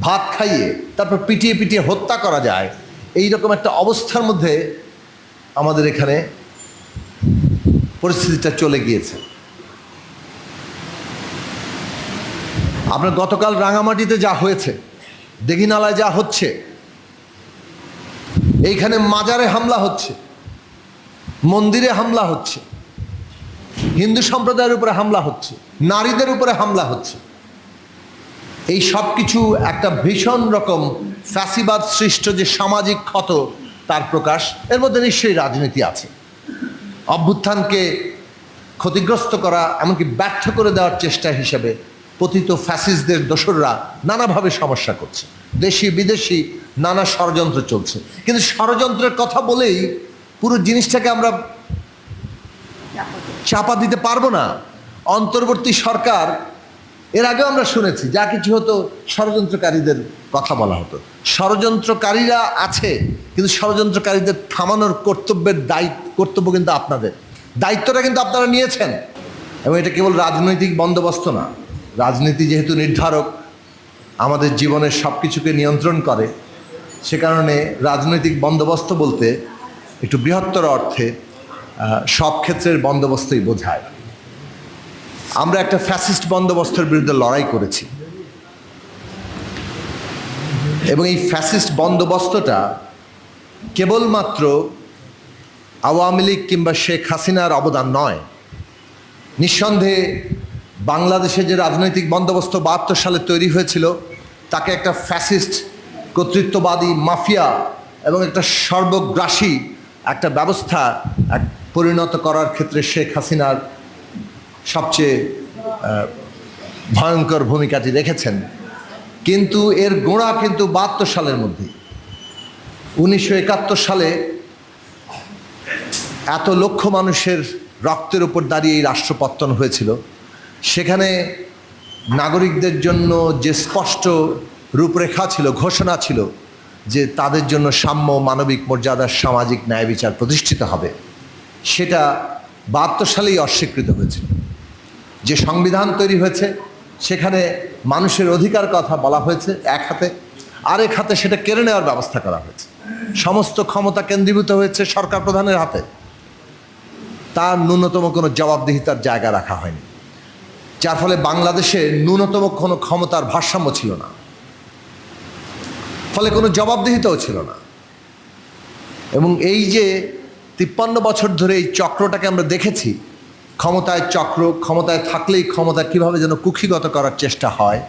ভাত খাইয়ে তারপর পিটিয়ে পিটিয়ে হত্যা করা যায় এই রকম একটা অবস্থার মধ্যে আমাদের এখানে পরিস্থিতিটা চলে গিয়েছে। আপনার গতকাল রাঙামাটিতে যা হয়েছে দেঘিনালায় যা হচ্ছে, এইখানে মাজারে হামলা হচ্ছে, মন্দিরে হামলা হচ্ছে, হিন্দু সম্প্রদায়ের উপরে হামলা হচ্ছে, নারীদের উপরে হামলা হচ্ছে। এই সব কিছু একটা ভীষণ রকম ফ্যাসিবাদ সৃষ্ট যে সামাজিক ক্ষত তার প্রকাশ, এর মধ্যে নিশ্চয়ই রাজনীতি আছে। অভ্যুত্থানকে ক্ষতিগ্রস্ত করা, এমনকি ব্যর্থ করে দেওয়ার চেষ্টা হিসেবে পতিত ফ্যাসিস্টদের দোসররা নানাভাবে সমস্যা করছে। দেশি, বিদেশি নানা ষড়যন্ত্র চলছে। কিন্তু ষড়যন্ত্রের কথা বলেই পুরো জিনিসটাকে আমরা চাপা দিতে পারব না। অন্তর্বর্তী সরকার এর আগেও আমরা শুনেছি, যা কিছু হতো ষড়যন্ত্রকারীদের কথা বলা হতো। ষড়যন্ত্রকারীরা আছে, কিন্তু ষড়যন্ত্রকারীদের থামানোর কর্তব্যের দায়িত্ব কর্তব্য কিন্তু আপনাদের। দায়িত্বটা কিন্তু আপনারা নিয়েছেন। এবং এটা কেবল রাজনৈতিক বন্দোবস্ত না, রাজনীতি যেহেতু নির্ধারক, আমাদের জীবনের সব কিছুকে নিয়ন্ত্রণ করে, সে কারণে রাজনৈতিক বন্দোবস্ত বলতে একটু বৃহত্তর অর্থে সব ক্ষেত্রের বন্দোবস্তই বোঝায়। আমরা একটা ফ্যাসিস্ট বন্দোবস্তের বিরুদ্ধে লড়াই করেছি। এবং এই ফ্যাসিস্ট বন্দোবস্তটা কেবলমাত্র আওয়ামী লীগ কিংবা শেখ হাসিনার অবদান নয়। নিঃসন্দেহে বাংলাদেশে যে রাজনৈতিক বন্দোবস্ত বাহাত্তর সালে তৈরি হয়েছিল, তাকে একটা ফ্যাসিস্ট, কর্তৃত্ববাদী মাফিয়া এবং একটা সর্বগ্রাসী একটা ব্যবস্থা পরিণত করার ক্ষেত্রে শেখ হাসিনার সবচেয়ে ভয়ঙ্কর ভূমিকাটি রেখেছেন। কিন্তু এর গোড়া কিন্তু বাহাত্তর সালের মধ্যে উনিশশো একাত্তর সালে এত লক্ষ মানুষের রক্তের উপর দাঁড়িয়ে এই রাষ্ট্রপত্তন হয়েছিল। সেখানে নাগরিকদের জন্য যে স্পষ্ট রূপরেখা ছিল, ঘোষণা ছিল যে তাদের জন্য সাম্য মানবিক মর্যাদার সামাজিক ন্যায় বিচার প্রতিষ্ঠিত হবে। সেটা বাহাত্তর সালেই অস্বীকৃত হয়েছিল। যে সংবিধান তৈরি হয়েছে, সেখানে মানুষের অধিকার কথা বলা হয়েছে এক হাতে আরেক হাতে সেটা কেড়ে নেওয়ার ব্যবস্থা করা হয়েছে। সমস্ত ক্ষমতা কেন্দ্রীভূত হয়েছে সরকার প্রধানের হাতে। তার ন্যূনতম কোনো জবাবদিহিতার জায়গা রাখা হয়নি। যার ফলে বাংলাদেশে ন্যূনতম কোনো ক্ষমতার ভারসাম্য ছিল না। ফলে কোনো জবাবদিহিতাও ছিল না। এবং এই যে তিপ্পান্ন বছর ধরে এই চক্রটাকে আমরা দেখেছি ক্ষমতায় চক্র, ক্ষমতায় থাকলেই ক্ষমতা কীভাবে যেন কুক্ষিগত করার চেষ্টা হয়,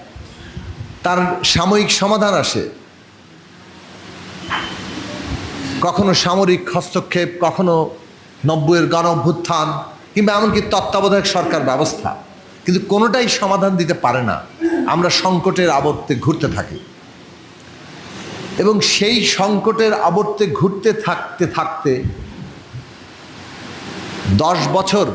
তার সাময়িক সমাধান আসে। কখনো সামরিক হস্তক্ষেপ, কখনো নব্বইয়ের গণ অভ্যুত্থান কিংবা এমনকি তত্ত্বাবধায়ক সরকার ব্যবস্থা। কিন্তু কোনোটাই সমাধান দিতে পারে না। আমরা সংকটের আবর্তে ঘুরতে থাকি। এবং সেই সংকটের আবর্তে ঘুরতে থাকতে থাকতে দশ বছর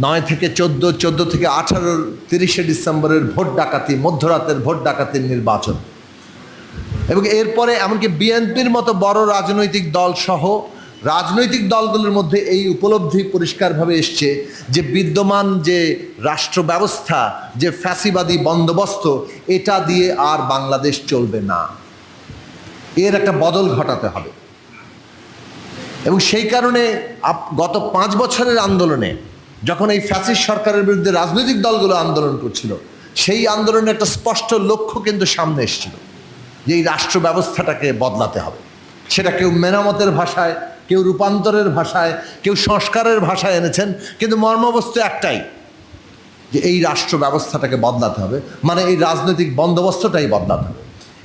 নয় থেকে চোদ্দ চোদ্দ থেকে আঠারো, তিরিশে ডিসেম্বরের ভোট ডাকাতি, মধ্যরাতের ভোট ডাকাতির নির্বাচন। এবং এরপরে এমনকি বিএনপির মতো বড় রাজনৈতিক দল সহ রাজনৈতিক দলগুলোর মধ্যে এই উপলব্ধি পরিষ্কারভাবে এসছে যে বিদ্যমান যে রাষ্ট্র ব্যবস্থা যে ফ্যাসিবাদী বন্দোবস্ত, এটা দিয়ে আর বাংলাদেশ চলবে না। এর একটা বদল ঘটাতে হবে। এবং সেই কারণে গত পাঁচ বছরের আন্দোলনে যখন এই ফ্যাসিস্ট সরকারের বিরুদ্ধে রাজনৈতিক দলগুলো আন্দোলন করছিল, সেই আন্দোলনের একটা স্পষ্ট লক্ষ্য কিন্তু সামনে এসেছিল যে এই রাষ্ট্র ব্যবস্থাটাকে বদলাতে হবে। সেটা কেউ মেরামতের ভাষায়, কেউ রূপান্তরের ভাষায়, কেউ সংস্কারের ভাষায় এনেছেন, কিন্তু মর্মবস্তু একটাই যে এই রাষ্ট্র ব্যবস্থাটাকে বদলাতে হবে মানে এই রাজনৈতিক বন্দোবস্তটাই বদলাতে হবে।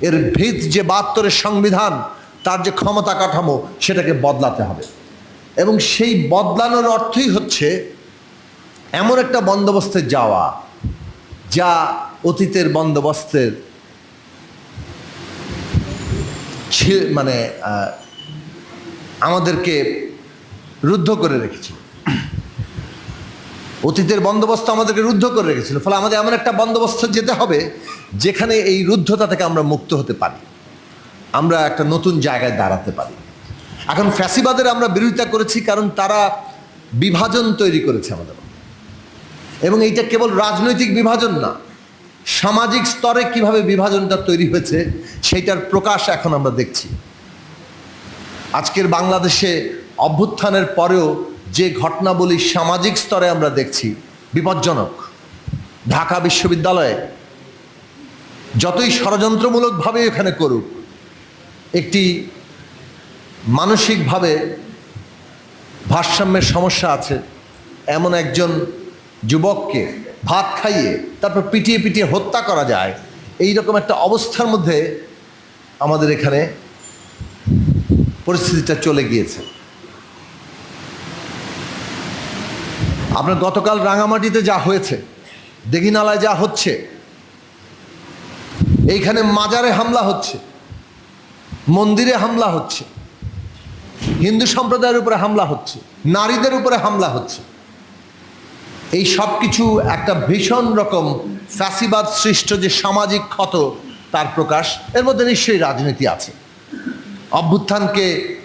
এর ভিত যে বাহাত্তরের সংবিধান, তার যে ক্ষমতা কাঠামো, সেটাকে বদলাতে হবে। এবং সেই বদলানোর অর্থই হচ্ছে এমন একটা বন্দোবস্তে যাওয়া যা অতীতের বন্দোবস্তের মানে আমাদেরকে রুদ্ধ করে রেখেছিল। অতীতের বন্দোবস্ত আমাদেরকে রুদ্ধ করে রেখেছিল। ফলে আমাদের এমন একটা বন্দোবস্ত যেতে হবে যেখানে এই রুদ্ধতা থেকে আমরা মুক্ত হতে পারি। আমরা একটা নতুন জায়গায় দাঁড়াতে পারি। এখন ফ্যাসিবাদের আমরা বিরোধিতা করেছি কারণ তারা বিভাজন তৈরি করেছে আমাদের। এবং এইটা কেবল রাজনৈতিক বিভাজন না, সামাজিক স্তরে কীভাবে বিভাজনটা তৈরি হয়েছে সেইটার প্রকাশ এখন আমরা দেখছি। আজকের বাংলাদেশে অভ্যুত্থানের পরেও যে ঘটনাবলী সামাজিক স্তরে আমরা দেখছি, বিপজ্জনক। ঢাকা বিশ্ববিদ্যালয়ে যতই ষড়যন্ত্রমূলকভাবে এখানে করুক, একটি মানসিকভাবে ভারসাম্যের সমস্যা আছে। এমন একজন যুবককে ভাত খাইয়ে তারপর পিটিয়ে পিটিয়ে হত্যা করা যায় এই রকম একটা অবস্থার মধ্যে আমাদের এখানে পরিস্থিতিটা চলে গিয়েছে। আপনার গতকাল রাঙামাটিতে যা হয়েছে দেঘিনালায় যা হচ্ছে, এইখানে মাজারে হামলা হচ্ছে, মন্দিরে হামলা হচ্ছে, হিন্দু সম্প্রদায়ের উপরে হামলা হচ্ছে, নারীদের উপরে হামলা হচ্ছে। এই সব কিছু একটা ভীষণ রকম ফ্যাসিবাদ সৃষ্ট যে সামাজিক ক্ষত তার প্রকাশ। এর মধ্যে নিশ্চয়ই রাজনীতি আছে। অভ্যুত্থানকে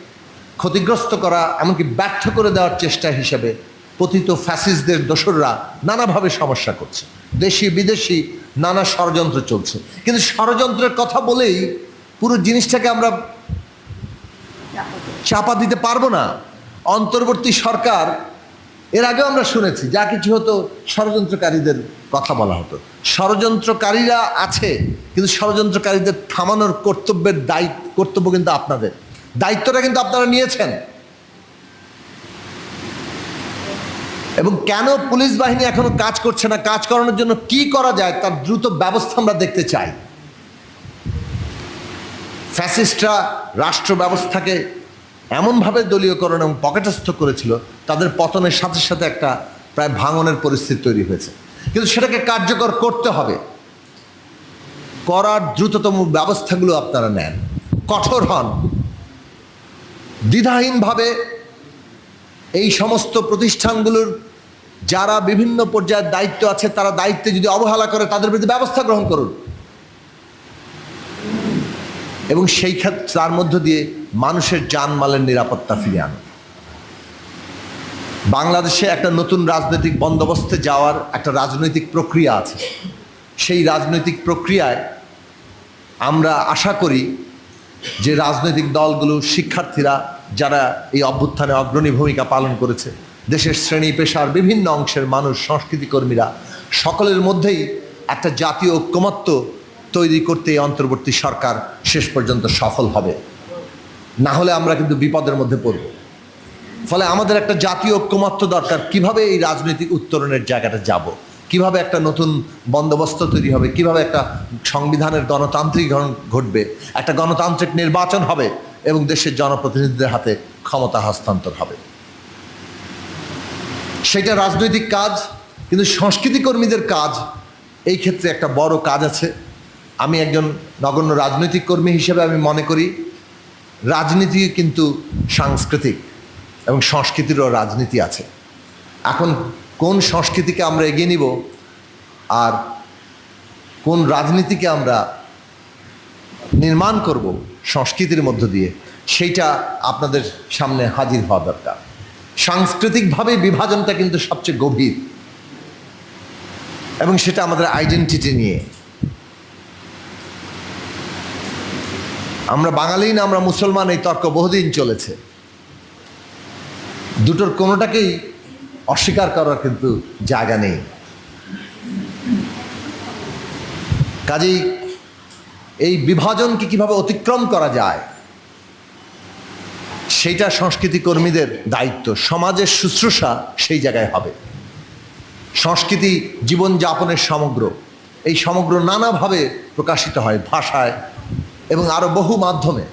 ক্ষতিগ্রস্ত করা, এমনকি ব্যর্থ করে দেওয়ার চেষ্টা হিসেবে পতিত ফ্যাসিস্টদের দোসররা নানাভাবে সমস্যা করছে। দেশি, বিদেশি নানা ষড়যন্ত্র চলছে। কিন্তু ষড়যন্ত্রের কথা বলেই পুরো জিনিসটাকে আমরা চাপা দিতে পারব না। অন্তর্বর্তী সরকার এর আগেও আমরা শুনেছি, যা কিছু হতো ষড়যন্ত্রকারীদের কথা বলা হতো। ষড়যন্ত্রকারীরা আছে, কিন্তু ষড়যন্ত্রকারীদের থামানোর কর্তব্যের দায়িত্ব কর্তব্য কিন্তু আপনাদের। দায়িত্বটা কিন্তু আপনারা নিয়েছেন। এবং কেন পুলিশ বাহিনী এখনও কাজ করছে না, কাজ করানোর জন্য কি করা যায়, তার দ্রুত ব্যবস্থা আমরা দেখতে চাই। ফ্যাসিস্টরা রাষ্ট্র ব্যবস্থাকে এমনভাবে দলীয়করণ এবং পকেটস্থ করেছিল, তাদের পতনের সাথে সাথে একটা প্রায় ভাঙনের পরিস্থিতি তৈরি হয়েছে। কিন্তু সেটাকে কার্যকর করতে হবে। করার দ্রুততম ব্যবস্থাগুলো আপনারা নেন। কঠোর হন। দ্বিধাহীনভাবে এই সমস্ত প্রতিষ্ঠানগুলোর যারা বিভিন্ন পর্যায়ের দায়িত্ব আছে, তারা দায়িত্বে যদি অবহেলা করে, তাদের বিরুদ্ধে ব্যবস্থা গ্রহণ করুন। এবং সেই ক্ষেত্রে তার মধ্য দিয়ে মানুষের জানমালের নিরাপত্তা ফিরে আনো। বাংলাদেশে একটা নতুন রাজনৈতিক বন্দোবস্তে যাওয়ার একটা রাজনৈতিক প্রক্রিয়া আছে। সেই রাজনৈতিক প্রক্রিয়ায় আমরা আশা করি যে রাজনৈতিক দলগুলো, শিক্ষার্থীরা যারা এই অভ্যুত্থানে অগ্রণী ভূমিকা পালন করেছে, দেশের শ্রেণি, পেশার বিভিন্ন অংশের মানুষ, সংস্কৃতি কর্মীরা, সকলের মধ্যেই একটা জাতীয় ঐক্যমত্য তৈরি করতে এই অন্তর্বর্তী সরকার শেষ পর্যন্ত সফল হবে। না হলে আমরা কিন্তু বিপদের মধ্যে পড়ব। ফলে আমাদের একটা জাতীয় ঐক্যমত্য দরকার, কীভাবে এই রাজনৈতিক উত্তরণের জায়গাটা যাব? কীভাবে একটা নতুন বন্দোবস্ত তৈরি হবে? কীভাবে একটা সংবিধানের গণতান্ত্রিকরণ ঘটবে? একটা গণতান্ত্রিক নির্বাচন হবে এবং দেশের জনপ্রতিনিধিদের হাতে ক্ষমতা হস্তান্তর হবে। সেটা রাজনৈতিক কাজ, কিন্তু সংস্কৃতি কর্মীদের কাজ, এই ক্ষেত্রে একটা বড় কাজ আছে। আমি একজন নগণ্য রাজনৈতিক কর্মী হিসেবে আমি মনে করি রাজনীতি কিন্তু সাংস্কৃতিক এবং সংস্কৃতিরও রাজনীতি আছে। এখন কোন সংস্কৃতিকে আমরা এগিয়ে নিব আর কোন রাজনীতিকে আমরা নির্মাণ করব সংস্কৃতির মধ্য দিয়ে, সেইটা আপনাদের সামনে হাজির হওয়া দরকার। সাংস্কৃতিকভাবে বিভাজনটা কিন্তু সবচেয়ে গভীর এবং সেটা আমাদের আইডেন্টিটি নিয়ে আমরা বাঙালি না, আমরা মুসলমান, এই তর্ক বহুদিন চলেছে। দুটোর কোনোটাকেই অস্বীকার করার কিন্তু জায়গা নেই। কাজেই এই বিভাজনকে কীভাবে অতিক্রম করা যায়, সেইটা সংস্কৃতি কর্মীদের দায়িত্ব, সমাজের শুশ্রূষা সেই জায়গায় হবে। সংস্কৃতি জীবনযাপনের সমগ্র, এই সমগ্র নানাভাবে প্রকাশিত হয় ভাষায় এবং আরও বহু মাধ্যমে।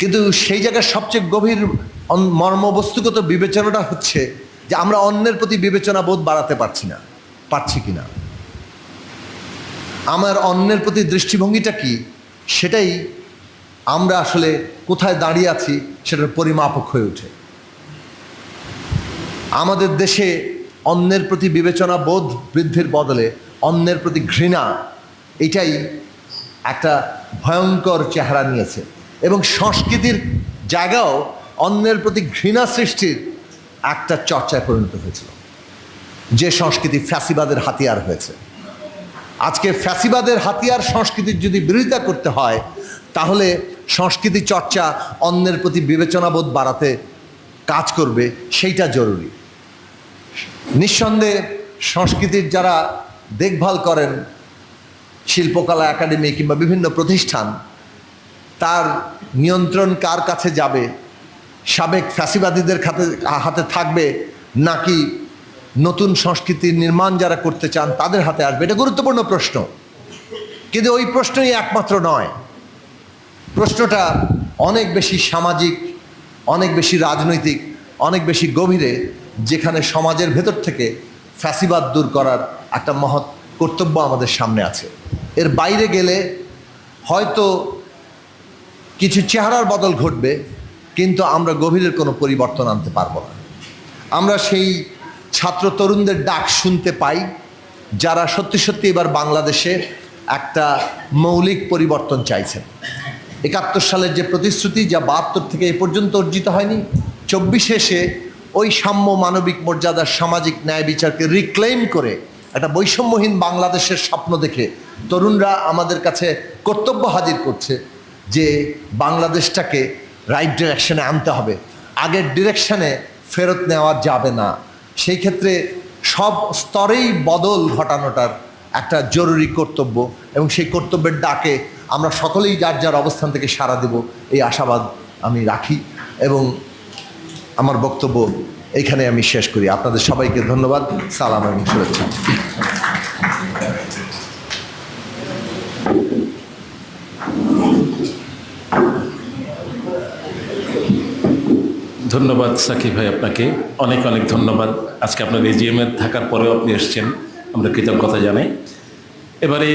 কিন্তু সেই জায়গার সবচেয়ে গভীর মর্মবস্তুগত বিবেচনাটা হচ্ছে যে আমরা অন্যের প্রতি বিবেচনা বোধ বাড়াতে পারছি না, পারছি কি না আমার অন্যের প্রতি দৃষ্টিভঙ্গিটা কি? সেটাই আমরা আসলে কোথায় দাঁড়িয়ে আছি সেটার পরিমাপক হয়ে ওঠে আমাদের দেশে অন্যের প্রতি বিবেচনা বোধ বৃদ্ধির বদলে অন্যের প্রতি ঘৃণা, এটাই একটা ভয়ঙ্কর চেহারা নিয়েছে। এবং সংস্কৃতির জায়গাও অন্যের প্রতি ঘৃণা সৃষ্টির একটা চর্চায় পরিণত হয়েছিল। যে সংস্কৃতি ফ্যাসিবাদের হাতিয়ার হয়েছে। আজকে ফ্যাসিবাদের হাতিয়ার সংস্কৃতির যদি বিরোধিতা করতে হয়, তাহলে সংস্কৃতি চর্চা অন্যের প্রতি বিবেচনাবোধ বাড়াতে কাজ করবে, সেইটা জরুরি। নিঃসন্দেহে সংস্কৃতির যারা দেখভাল করেন শিল্পকলা একাডেমি কিংবা বিভিন্ন প্রতিষ্ঠান, তার নিয়ন্ত্রণ কার কাছে যাবে? সাবেক ফ্যাসিবাদীদের খাতে, হাতে থাকবে নাকি নতুন সংস্কৃতির নির্মাণ যারা করতে চান তাদের হাতে আসবে? এটা গুরুত্বপূর্ণ প্রশ্ন। কিন্তু ওই প্রশ্নই একমাত্র নয়। প্রশ্নটা অনেক বেশি সামাজিক, অনেক বেশি রাজনৈতিক, অনেক বেশি গভীরে, যেখানে সমাজের ভেতর থেকে ফ্যাসিবাদ দূর করার একটা মহৎ কর্তব্য আমাদের সামনে আছে। এর বাইরে গেলে হয়তো কিছু চেহারার বদল ঘটবে, কিন্তু আমরা গভীরের কোনো পরিবর্তন আনতে পারব না। আমরা সেই ছাত্র তরুণদের ডাক শুনতে পাই, যারা সত্যি সত্যি এবার বাংলাদেশে একটা মৌলিক পরিবর্তন চাইছেন। একাত্তর সালের যে প্রতিশ্রুতি, যা বাহাত্তর থেকে এ পর্যন্ত অর্জিত হয়নি, চব্বিশে এসে ওই সাম্য মানবিক মর্যাদার সামাজিক ন্যায় বিচারকে রিক্লেম করে একটা বৈষম্যহীন বাংলাদেশের স্বপ্ন দেখে তরুণরা আমাদের কাছে কর্তব্য হাজির করছে যে বাংলাদেশটাকে রাইট ডিরেকশনে আনতে হবে। আগের ডিরেকশনে ফেরত নেওয়া যাবে না। সেই ক্ষেত্রে সব স্তরেই বদল ঘটানোটার একটা জরুরি কর্তব্য এবং সেই কর্তব্যের ডাকে আমরা সকলেই যার যার অবস্থান থেকে সাড়া দেব, এই আশাবাদ আমি রাখি এবং আমার বক্তব্য এখানে আমি শেষ করি। আপনাদের সবাইকে ধন্যবাদ। সালাম এবং শুভেচ্ছা। ধন্যবাদ সাকিব ভাই আপনাকে। অনেক অনেক ধন্যবাদ। আজকে আপনার এজিএমে থাকার পরেও আপনি এসেছেন। আমরা কৃতজ্ঞতা জানাই। এবারে